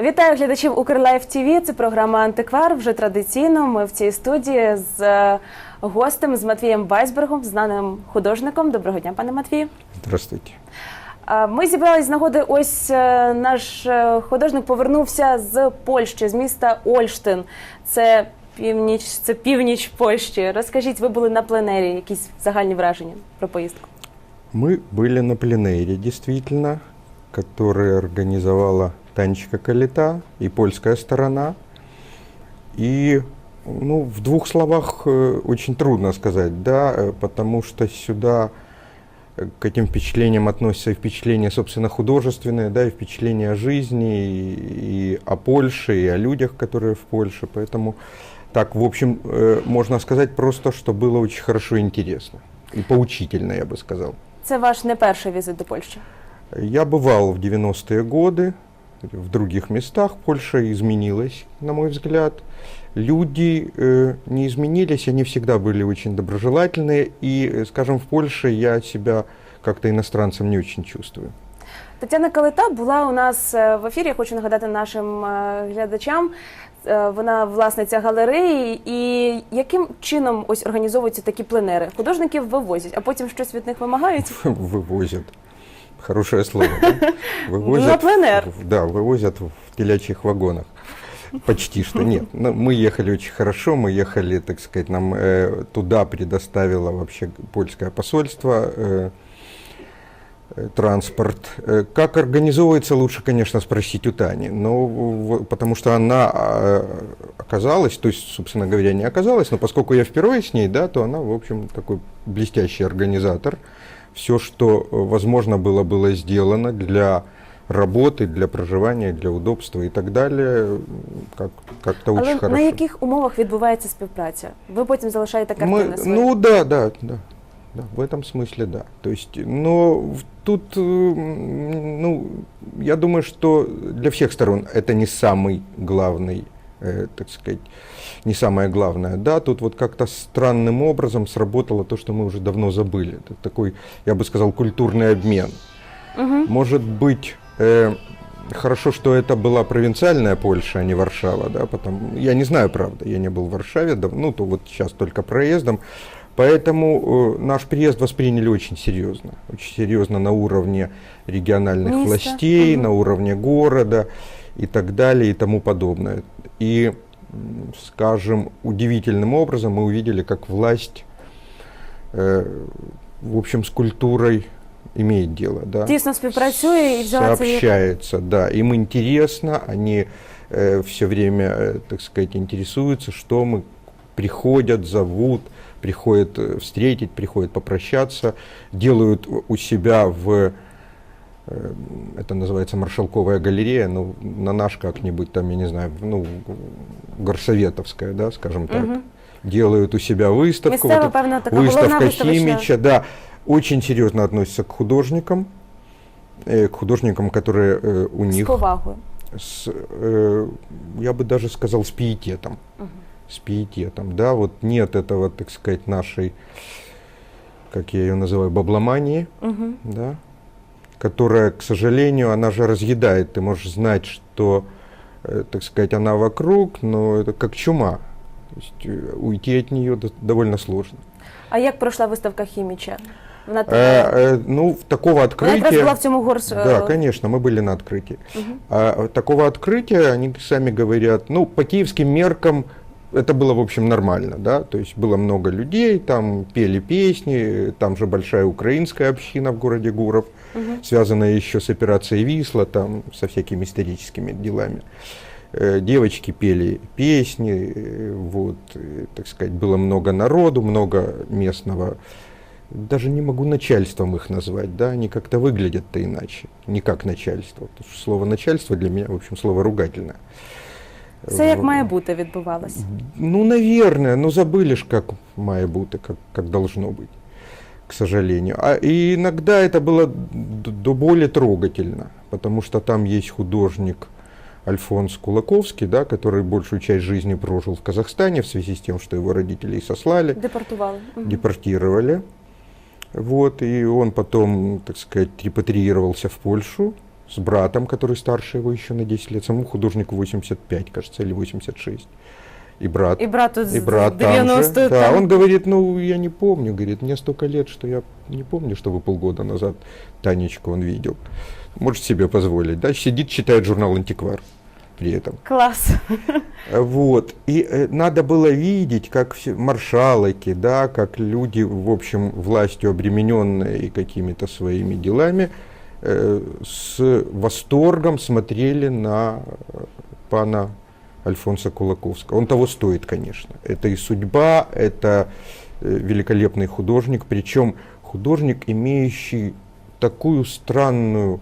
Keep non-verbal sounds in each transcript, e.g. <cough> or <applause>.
Вітаю глядачів Укрлайф ТВ. Це програма Антиквар. Вже традиційно. Ми в цій студії з е, гостем з Матвієм Вайсбергом, знаним художником. Доброго дня, пане Матвію. Здравствуйте. А, Ми зібрались з нагоди. Ось е, наш е, художник повернувся з Польщі, з міста Ольштин. Це північ, це північ Польщі. Розкажіть, ви були на пленері, якісь загальні враження про поїздку? Мы были на пленэре, действительно, который организовала Танечка Калита и польская сторона. И, ну, в двух словах э, очень трудно сказать, да, э, потому что сюда э, к этим впечатлениям относятся и впечатления, собственно, художественные, да, и впечатления о жизни, и, и о Польше, и о людях, которые в Польше. Поэтому так, в общем, э, можно сказать просто, что было очень хорошо и интересно. И поучительно, я бы сказал. Це ваш не перший візит до Польщі. Я бывал в 90-е годы в других местах. Польша изменилась, на мой взгляд. Люди э, не изменились, они всегда были очень доброжелательные. И, э, скажем, в Польше я себя как-то иностранцем не очень чувствую. Тетяна Калита була у нас е, в ефірі. Хочу нагадати нашим е, глядачам. Е, Вона власниця галереї, і яким чином ось організовуються такі пленери? Художників вивозять, а потім щось від них вимагають. <laughs> Вывозят. Хорошее слово. да? <laughs> Вывозят, На пленэр. в- Да, вывозят в телячьих вагонах. Почти что <laughs> нет. Но мы ехали очень хорошо, мы ехали, так сказать, нам э, туда предоставило вообще польское посольство э, э, транспорт. Э, Как организовывается, лучше, конечно, спросить у Тани. Но потому что она э, оказалась, то есть, собственно говоря, не оказалась, но поскольку я впервые с ней, да, то она, в общем, такой блестящий организатор Все, что э, возможно было, было сделано для работы, для проживания, для удобства и так далее. М, Как, как-то очень Але хорошо. на яких умовах відбувається співпраця? Ви потім залишаєте картини Мы, свої? ну да, да, да, да, в этом смысле да. То есть, но в- тут, э, м, ну, я думаю, что для всех сторон это не самый главный, э, так сказать, не самое главное. Да, тут вот как-то странным образом сработало то, что мы уже давно забыли. Это такой, я бы сказал, культурный обмен. Мгм. Может быть, э, хорошо, что это была провинциальная Польша, а не Варшава, да, потому, я не знаю, правда, я не был в Варшаве, дав- ну, то вот сейчас только проездом, поэтому э, наш приезд восприняли очень серьезно, очень серьезно на уровне региональных Места, властей, мгм. на уровне города и так далее и тому подобное. И, м, скажем, удивительным образом мы увидели, как власть, э, в общем, с культурой имеет дело, да Тісно співпрацює і взяла це як сообщается, да, им интересно, они все время, э, так сказать, интересуются, что мы приходят, зовут, приходят э, встретить, приходят попрощаться, делают у- у себя в э, это называется маршалковая галерея, ну, на наш как-нибудь там, я не знаю, ну, горсоветовская, да, скажем так, Мгм. делают у себя выставку. Вот певно, головна выставка. Химича, да, очень серьезно относятся к художникам, э, к художникам, которые э, у них, повагою. с, э, я бы даже сказал, с пиететом, Мгм. с пиететом, да, вот нет этого, так сказать, нашей, как я ее называю, бабломании, Мгм. да, которая, к сожалению, она же разъедает. Ты можешь знать, что, э, так сказать, она вокруг, но это как чума. Э, уйти от нее до- довольно сложно. А як пройшла виставка Хіміча? Вона Э, тривала? э, ну, такого Вона якраз була открытия... в цьому горс. Да, конечно, мы были на открытии. Мгм. А такого открытия, они сами говорят, ну, по киевским меркам это было, в общем, нормально, да, то есть было много людей, там пели песни, там же большая украинская община в городе Гуров, Мгм. связанная еще с операцией Висла, там, со всякими историческими делами. Э, Девочки пели песни, э, вот, э, так сказать, было много народу, много местного, даже не могу начальством их назвать, да, они как-то выглядят-то иначе, не как начальство. Потому что слово начальство для меня, в общем, слово ругательное. Все як В- має бути відбувалося. ну, наверное, но забыли ж, как має бути, как, как должно быть, к сожалению. А и иногда это было до боли трогательно, потому что там есть художник Альфонс Кулаковский, да, который большую часть жизни прожил в Казахстане в связи с тем, что его родителей сослали, Депортували. Мгм. депортировали. Вот, и он потом, так сказать, репатриировался в Польшу с братом, который старше его еще на 10 лет, самому художнику 85, кажется, или 86. И брат. І брат И брат там же. 90 Да, там. он говорит, ну, я не помню, говорит, мне столько лет, что я не помню, что вы полгода назад Танечку он видел. Может себе позволить, да, сидит, читает журнал «Антиквар» при этом. Клас. Вот. И э, надо было видеть, как все маршалки, да, как люди, в общем, властью обремененные и какими-то своими делами, э, с восторгом смотрели на э, пана Альфонса Кулаковского. Он того стоит, конечно. Это и судьба, это э, великолепный художник, причем художник, имеющий такую странную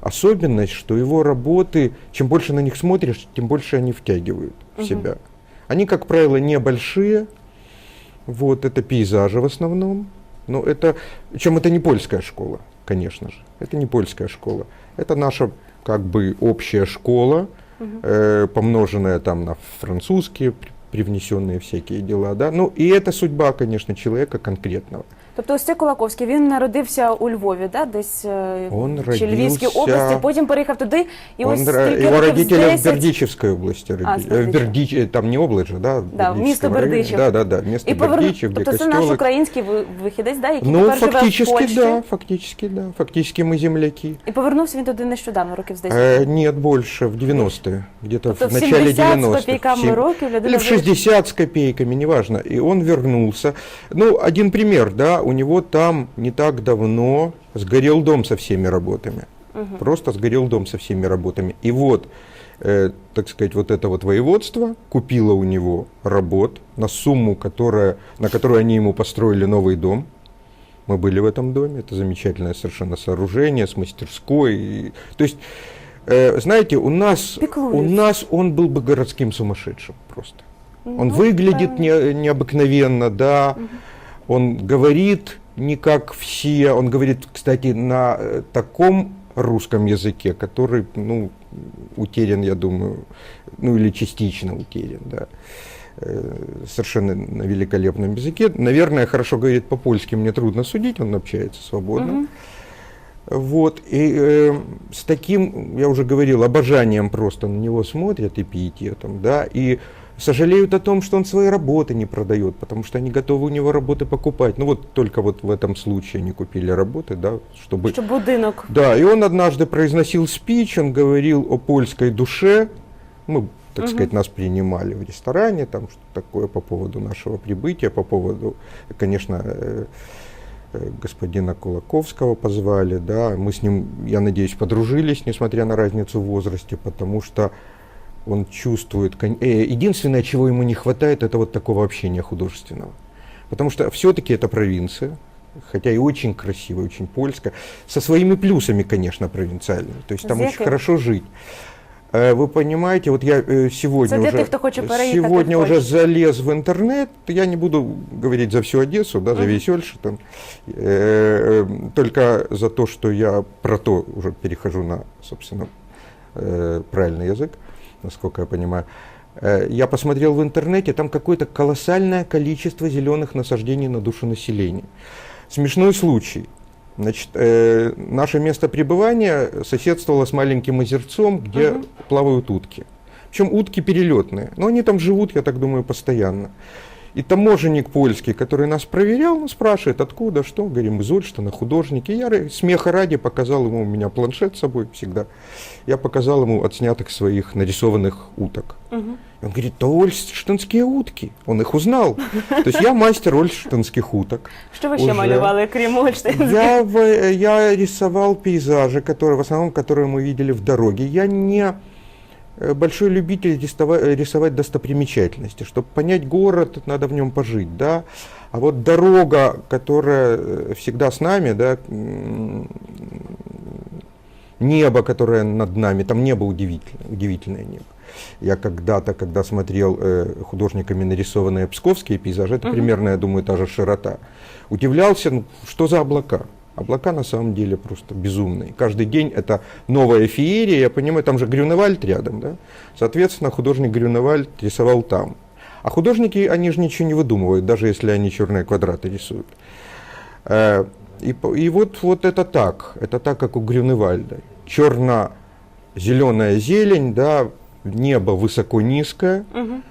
особенность, что его работы, чем больше на них смотришь, тем больше они втягивают в себя. Они, как правило, небольшие, вот, это пейзажи в основном, но это, причем это не польская школа, конечно же, это не польская школа, это наша как бы общая школа, э, помноженная там на французские, при- привнесенные всякие дела, да, ну и это судьба, конечно, человека конкретного. Тобто ось цей Кулаковський, він народився у Львові, да? десь е, Он чи Львівській родився- області, потім переїхав туди, і Он ось ра- скільки его років з родители в 10 Бердичевской области А, родились. с Э, в Бердичева. Бердич, э, там не область же, да? в Да, Бердичевском место районе. Бердичев. Да, да, да, место І повернув, Бердичев, где тобто це наш костелы. український ви- вихідець, да, який Ну, тепер живе в фактически, Польщі. да, фактически, да. Фактически мы земляки. І повернувся він туди нещодавно, років з 10. Э, нет, больше, в 90-е, где-то Тобто в в начале 70 з 90-х. копійками Сем- років людина Или в 60 с копейками, неважно. И он вернулся. Ну, один пример, да, у него там не так давно сгорел дом со всеми работами. Мгм. Просто сгорел дом со всеми работами. И вот, э, так сказать, вот это вот воеводство купило у него работ на сумму, которая, на которую они ему построили новый дом. Мы были в этом доме, это замечательное совершенно сооружение с мастерской. И- то есть, э, знаете, у нас, у нас он был бы городским сумасшедшим просто. Он Ну, выглядит правильно. не, необыкновенно, да. Он говорит не как все. Он говорит, кстати, на э, таком русском языке, который, ну, утерян, я думаю, ну или частично утерян, да. Э, Совершенно на великолепном языке. Наверное, хорошо говорит по-польски, мне трудно судить, он общается свободно. Мгм. Вот, и э, с таким, я уже говорил, обожанием просто на него смотрят и пиететом, да, и сожалеют о том, что он свои работы не продает, потому что они готовы у него работы покупать. Ну вот только вот в этом случае они купили работы, да, чтобы... Щоб будинок. Да, и он однажды произносил спич, он говорил о польской душе. Мы, так Мгм. сказать, нас принимали в ресторане, там что такое по поводу нашего прибытия, по поводу, конечно, э, э, господина Кулаковского позвали, да, мы с ним, я надеюсь, подружились, несмотря на разницу в возрасте, потому что он чувствует, э, единственное, чего ему не хватает, это вот такого общения художественного. Потому что все-таки это провинция, хотя и очень красивая, очень польская, со своими плюсами, конечно, провинциальными. То есть там З очень хорошо жить. Э, Вы понимаете, вот я э, сегодня Це уже, тих, переїхати сегодня уже залез в интернет, я не буду говорить за всю Одессу, да, за Мгм. весь Ольш, там, э, э, только за то, что я про то уже перехожу на, собственно, э, правильный язык, насколько я понимаю. Э, Я посмотрел в интернете, там какое-то колоссальное количество зеленых насаждений на душу населения. Смешной случай. Значит, э, наше место пребывания соседствовало с маленьким озерцом, где Мгм. плавают утки. Причем утки перелетные, но они там живут, я так думаю, постоянно. И таможенник польский, который нас проверял, он спрашивает, откуда, что, говорим, из Ольштана, художники. Я смеха ради показал ему, у меня планшет с собой всегда, я показал ему отснятых своих нарисованных уток. И Он говорит, то ольштинские утки. Он их узнал. То есть я мастер ольштинских уток. Що ви ще Уже. малювали, крім Ольштейн? Я, я рисовал пейзажи, которые, в основном, которые мы видели в дороге. Я не большой любитель э, рисовать достопримечательности. Чтобы понять город, надо в нем пожить, да. А вот дорога, которая э, всегда с нами, да, небо, которое над нами, там небо удивительное, удивительное небо. Я когда-то, когда смотрел э, художниками нарисованные псковские пейзажи, это Мгм. примерно, я думаю, та же широта, удивлялся, ну, что за облака? Облака на самом деле просто безумные. Каждый день это новая феерия, я понимаю, там же Грюневальд рядом, да? Соответственно, художник Грюневальд рисовал там. А художники, они же ничего не выдумывают, даже если они черные квадраты рисуют. Э, И, и вот, вот это так, это так, как у Грюневальда. черно-зеленая зелень, да, небо высоко-низкое, Мгм.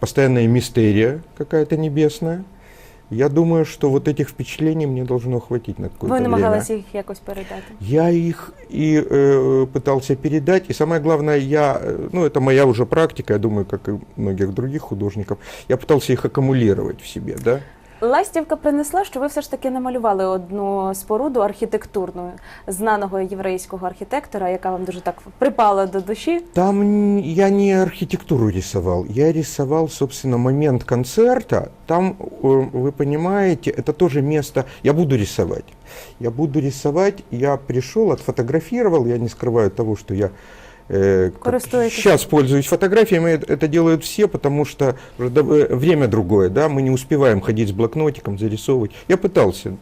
постоянная мистерия какая-то небесная. Я думаю, что вот этих впечатлений мне должно хватить на какое-то время. намагалися їх якось передати. Я их и э, пытался передать, и самое главное, я, э, ну это моя уже практика, я думаю, как и многих других художников, я пытался их аккумулировать в себе, да. Ластівка принесла, що ви все ж таки намалювали одну споруду архітектурну знаного єврейського архітектора, яка вам дуже так припала до душі. Там н- я не архитектуру рисовал, я рисовал, собственно, момент концерта. Там, э, вы понимаете, это тоже место, я буду рисовать. Я буду рисовать, я пришел, отфотографировал, я не скрываю того, что я э, как Користуетесь. сейчас пользуюсь фотографиями, это, делают все, потому что э, время другое, да, мы не успеваем ходить с блокнотиком, зарисовывать. Я пытался,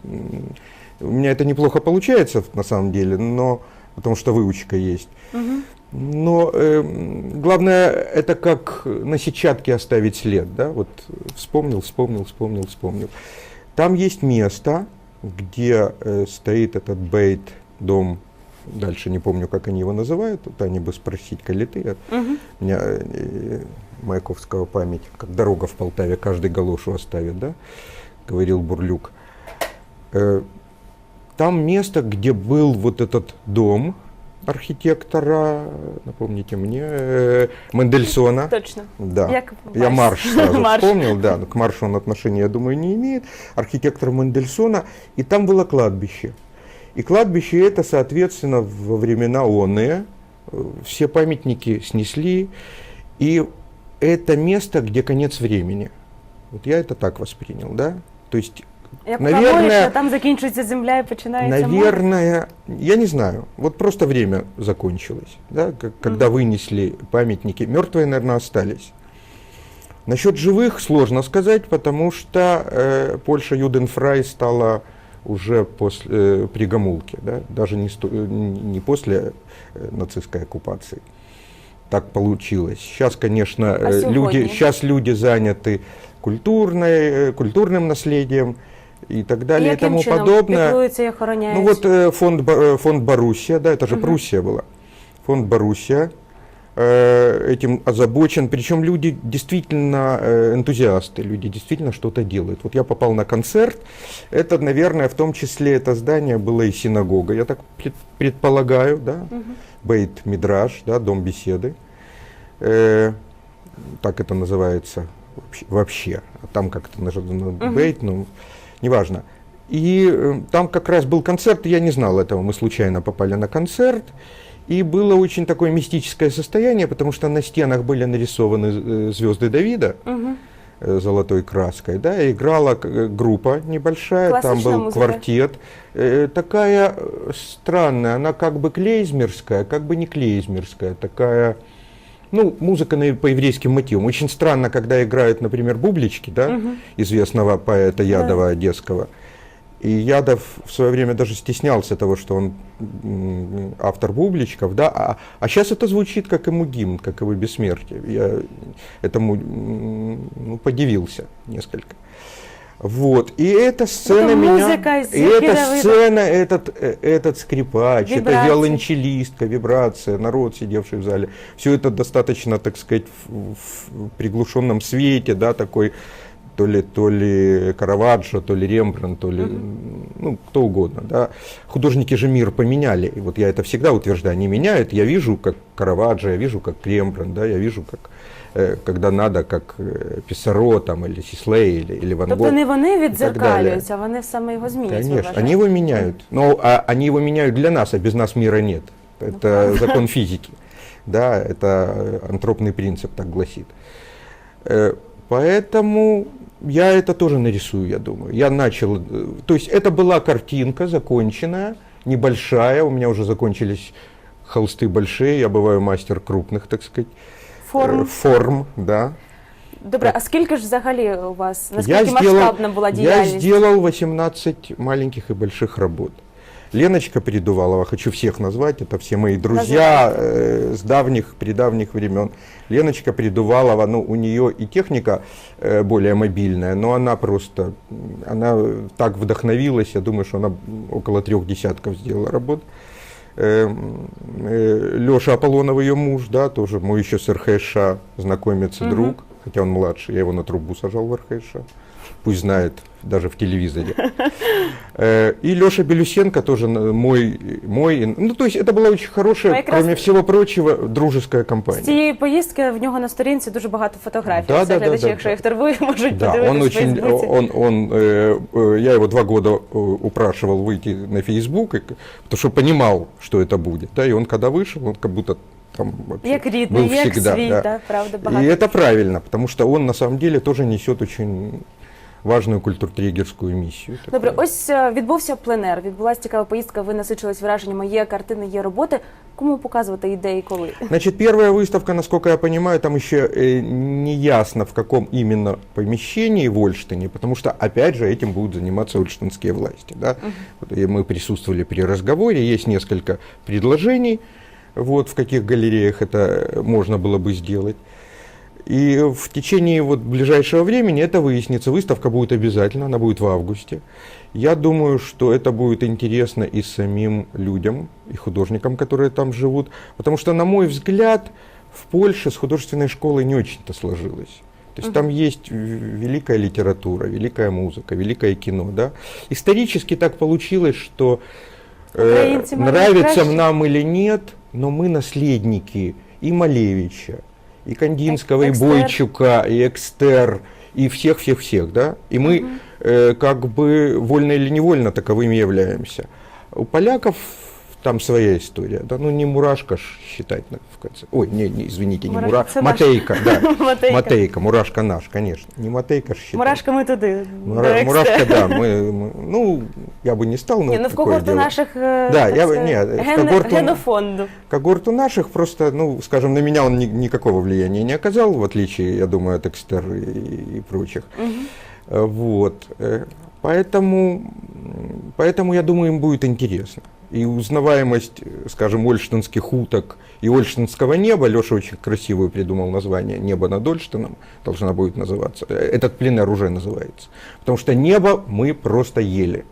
у меня это неплохо получается на самом деле, но потому что выучка есть. Угу. Но э, главное, это как на сетчатке оставить след, да, вот вспомнил, вспомнил, вспомнил, вспомнил. Там есть место, где э, стоит этот бейт, дом, дальше не помню, как они его называют, они бы спросить, калиты, Угу. у меня э, Маяковского память, как дорога в Полтаве, каждый галошу оставит, да, говорил Бурлюк. Э, Там место, где был вот этот дом архитектора, напомните мне, э, Мендельсона. Точно. Да. Як Я марш. марш сразу Марш. вспомнил, да, но к маршу он отношения, я думаю, не имеет. Архитектор Мендельсона, и там было кладбище. И кладбище это, соответственно, во времена оные, э, все памятники снесли, и это место, где конец времени. Вот я это так воспринял, да? То есть Як Наверное- Наверное... там закінчується земля і починається море. Наверное, я не знаю. Вот просто время закончилось, да, как- когда вынесли памятники. Мертвые, наверное, остались. Насчет живых сложно сказать, потому что э, Польша Юденфрай стала уже после э, при Гамулке, да, даже не, сто- э, не после э, нацистской оккупации. Так получилось. Сейчас, конечно, А э, сегодня? люди, сейчас люди заняты культурной, э, культурным наследием и так І далее и яким тому чином подобное. піклуються і охороняють? Ну вот э, фонд, Ба- э, фонд Боруссия, да, это же Мгм. Пруссия была. Фонд Боруссия э, этим озабочен. Причем люди действительно э, энтузиасты, люди действительно что-то делают. Вот я попал на концерт, это, наверное, в том числе это здание было и синагога, я так пред- предполагаю, да, Мгм. Бейт Мидраж, да, дом беседы. Э, так это называется вообще. вообще. Там как-то нажато Бейт, ну, неважно. И э, там как раз был концерт, я не знал этого, мы случайно попали на концерт. И было очень такое мистическое состояние, потому что на стенах были нарисованы звезды Давида э, золотой краской, да, играла э, группа небольшая, там был музыка. квартет, Э, такая э, странная, она как бы клейзмерская, как бы не клейзмерская, такая, ну, музыка на- по еврейским мотивам. Очень странно, когда играют, например, бублички, да, Мгм. известного поэта Ядова Одесского. И Ядов в свое время даже стеснялся того, что он автор бубличков, да, а, а сейчас это звучит как ему гимн, как его бессмертие. Я этому ну, подивился несколько. Вот. И эта сцена Это меня... И эта сцена, этот, э, этот скрипач, это Вибрации. виолончелистка, вибрация, народ, сидевший в зале. Все это достаточно, так сказать, в, в приглушенном свете, да, такой то ли, то ли Караваджо, то ли Рембрандт, то ли, ну, кто угодно, да. Художники же мир поменяли, и вот я это всегда утверждаю, они меняют, я вижу, как Караваджо, я вижу, как Рембрандт, да, я вижу, как, э, когда надо, как э, Писаро, там, или Сислей, или, или Ван Гог. Тобто не вони далі. відзеркалюються, вони саме його змінюють. ви Конечно, вважаєте? они его меняют. Но а, они его меняют для нас, а без нас мира нет. Это закон <laughs> физики. Да, это э, антропный принцип так гласит. Э, Поэтому я это тоже нарисую, я думаю. Я начал, э, то есть это была картинка законченная, небольшая, у меня уже закончились холсты большие, я бываю мастер крупных, так сказать, э, Форм. форм, да. Добре, а скільки ж взагалі у вас, Я наскільки сделал- масштабна була Я діяльність? сделал 18 маленьких и больших работ. Леночка Придувалова, хочу всех назвать, это все мои друзья э, с давних, предавних времен. Леночка Придувалова, ну, у нее и техника э, более мобильная, но она просто, она так вдохновилась, я думаю, что она около трех десятков сделала работ. Леша Аполлонов, ее муж, да, тоже мой еще с РХШ знакомец и Мгм. друг, хотя он младший, я его на трубу сажал в РХШ, пусть знает даже в телевизоре. Э, И Леша Белюсенко тоже на- мой, мой, ну то есть это была очень хорошая, Ну, якраз- кроме всего прочего, дружеская З компания. цієї поїздки в нього на сторінці дуже багато фотографій. Да, Все да, да, глядачі, да, якщо да. їх турбує, можуть Да, подивитися он в очень, Фейсбуці. он, он, э, э, я его два года э, упрашивал выйти на Facebook, и к- потому что понимал, что это будет, да, и он когда вышел, он как будто там вообще Як рідний, был як всегда, свій, да. да, правда, И багато. это правильно, потому что он на самом деле тоже несет очень важную культуртрегерскую миссию. Добре, такую. ось е, відбувся пленер, відбулася цікава поїздка, ви насичились враженнями, є картини, є роботи. Кому показувати ідеї коли? Значит, первая выставка, насколько я понимаю, там еще э, не ясно, в каком именно помещении в Ольштине, потому что, опять же, этим будут заниматься ольштинские власти. Да? Вот, и мы присутствовали при разговоре, есть несколько предложений, вот, в каких галереях это можно было бы сделать. И в течение вот ближайшего времени это выяснится. Выставка будет обязательно, она будет в августе. Я думаю, что это будет интересно и самим людям, и художникам, которые там живут. Потому что, на мой взгляд, в Польше с художественной школой не очень-то сложилось. То есть там есть великая литература, великая музыка, великое кино. Да? Исторически так получилось, что э, нравится нам или нет, но мы наследники и Малевича, и Кандинского, и Экстер. Бойчука, и Экстер, и всех-всех-всех, да? И мы э, как бы вольно или невольно таковыми являемся. У поляков там своя история, да, ну не мурашка ж считать в конце. Ой, не, не извините, не Мурашка мура, це наш. Матейка, да, <laughs> Матейка. Матейка, мурашка наш, конечно, не Матейка ж считать. Мурашка ми туди. Мура- мурашка, да, мы, мы- ну, я бы не стал, но Ні, ну в когорту дело. наших е, Да, я бы- сказати, ні, в ген- когорту- генофонду. Когорту наших просто, ну, скажем, на меня он ни- никакого влияния не оказал, в отличие, я думаю, от Экстер и, и прочих. Э, Вот. Э, Поэтому, поэтому, я думаю, им будет интересно И узнаваемость, э, скажем, ольштинских уток и ольштинского неба, Леша очень красивое придумал название «Небо над Ольштином», должна будет называться. Э, Этот пленер уже называется. Потому что небо мы просто ели.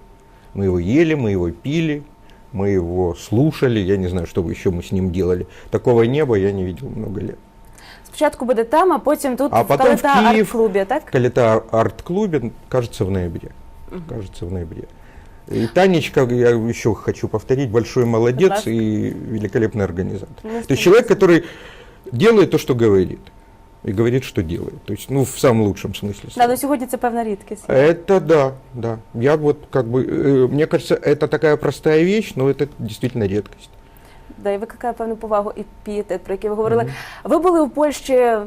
Мы его ели, мы его пили, мы его слушали, я не знаю, что бы еще мы с ним делали. Такого неба я не видел много лет. Спочатку буде там, а потім тут А в потім в Калита Київ. арт-клубі, так? В Калита арт-клубе, кажется, в ноябре. Кажется, в ноябре. И Танечка, я еще хочу повторить, большой молодец Классно. и великолепный организатор. Ну, То есть человек, который делает то, что говорит. И говорит, что делает. То есть, ну, в самом лучшем смысле. Да, слова. ну сьогодні це певна рідкість. Это да, да. Я вот как бы, э, мне кажется, это такая простая вещь, но это действительно редкость. Да, і викликає певну повагу і пієтет, про який ви говорили. Ви були у Польщі, е,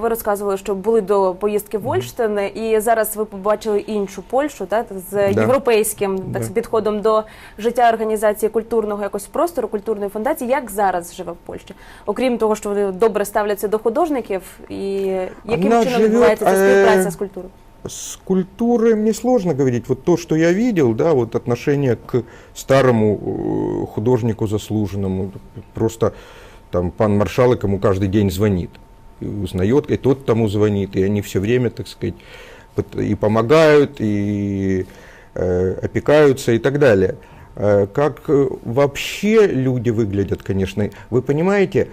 ви розказували, що були до поїздки в Ольштин, і зараз ви побачили іншу Польщу, так, з Да. європейським так, Да. підходом до життя організації культурного якось простору, культурної фундації. Як зараз живе в Польщі? Окрім того, що вони добре ставляться до художників, і яким Вона чином відбувається ця е, співпраця з культурою? С культурой мне сложно говорить. Вот то, что я видел, да, вот отношение к старому э, художнику заслуженному. Просто там пан Маршалок ему каждый день звонит. И узнает, и тот тому звонит, и они все время, так сказать, и помогают, и э, опекаются, и так далее. Э, Как э, вообще люди выглядят, конечно, вы понимаете,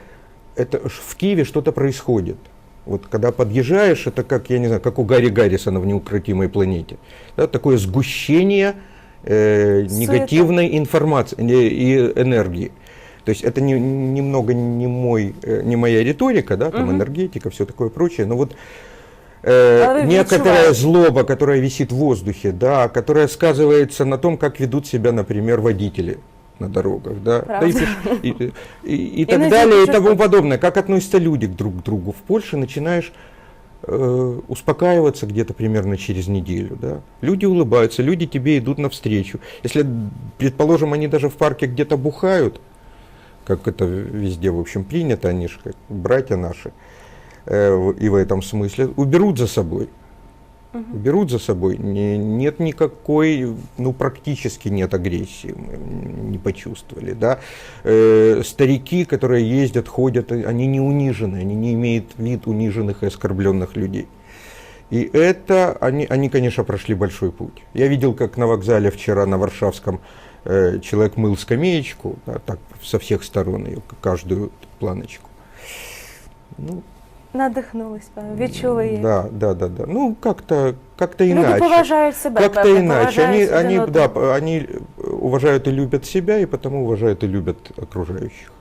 это в Киеве что-то происходит. Вот когда подъезжаешь, это как, я не знаю, как у Гарри Гаррисона в «Неукротимой планете». Да, такое сгущение э, Суета. негативной информации не- и энергии. То есть это не- немного не, мой, э, не моя риторика, да, там Мгм. энергетика, все такое прочее, но вот э, А некоторая злоба, которая висит в воздухе, да, которая сказывается на том, как ведут себя, например, водители на дорогах, да, да и, и- и- и- так Иначе далее, и тому подобное. Как относятся люди друг к другу. В Польше начинаешь э, успокаиваться где-то примерно через неделю. Да? Люди улыбаются, люди тебе идут навстречу. Если, предположим, они даже в парке где-то бухают, как это везде, в общем, принято, они же как братья наши, э, и в этом смысле, уберут за собой. Уберут за собой. Не- нет никакой, ну, практически нет агрессии, мы не почувствовали, да. Э, старики, которые ездят, ходят, они не унижены, они не имеют вид униженных и оскорбленных людей. И это, они, они, конечно, прошли большой путь. Я видел, как на вокзале вчера на Варшавском э, человек мыл скамеечку, да, так со всех сторон ее, каждую планочку. Ну, Надихнулись, відчули її. да, да, да, да. Ну, как-то как Люди иначе. поважають себе, Как-то певно, иначе. Они, они, да, они уважают и любят себя, и потому уважают и любят окружающих.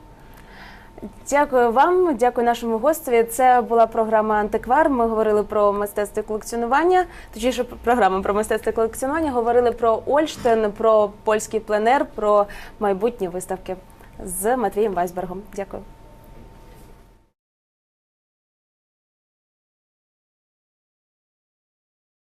Дякую вам, дякую нашому гостеві. Це була програма Антиквар. Ми говорили про мистецтво колекціонування. Точніше, програма про мистецтво колекціонування. Говорили про Ольштин, про польський пленер, про майбутні виставки з Матвієм Вайсбергом. Дякую.